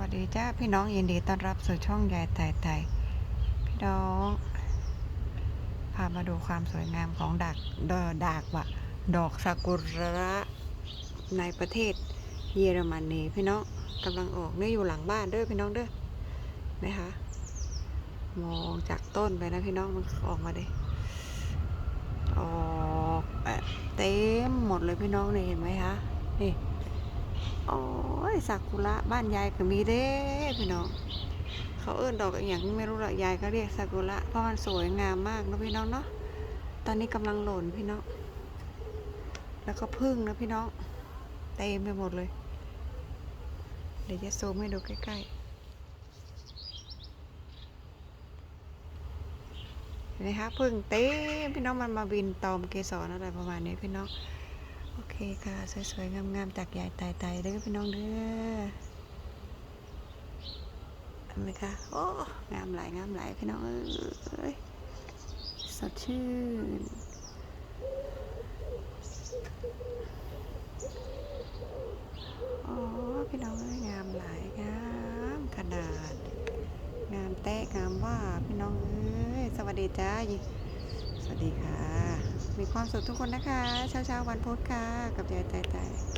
วัสดีจ้าพี่น้องยินดีต้อนรับสู่ช่องยายไต่ไต่พี่น้องพามาดูความสวยงามของดักดอดากวะดอกซากุระในประเทศเยอรมนีพี่น้องกำลังออกเนี่ยอยู่หลังบ้านเด้อพี่น้องเด้อไหมคะมองจากต้นไปนะพี่น้องมันออกมาดิออกเอ่อเต็มหมดเลยพี่น้องนี่เห็นไหมคะนี่ โอ้ยซากุระบ้านยายก็มีเด้พี่น้องเขาเอิ้นดอกอย่างไม่รู้ละยายก็เรียกซากุระเพราะมันสวยงามมากนะพี่น้องเนาะตอนนี้กำลังหล่นพี่น้องแล้วก็พึ่งนะพี่น้องเต็มไปหมดเลย เดี๋ยวจะซูมให้ดูใกล้ๆเห็นไหมคะพึ่งเต็มพี่น้องมันมาบินตอมเกสรอะไรประมาณนี้พี่น้อง โอเคค่ะ สวยๆ งามๆจากยายตายตายเด้อพี่น้องเด้อเห็นไหมคะโอ้งามหลายงามหลายพี่น้องเอ้ยสดชื่นโอ้พี่น้องเอ้ยงามหลายงามขนาด งามแตะงามว่าพี่น้องเอ้ยสวัสดีจ้าสวัสดีค่ะ มีความสุขทุกคนนะคะ เช้าๆวันพุธค่ะ กับยายไต่ไต่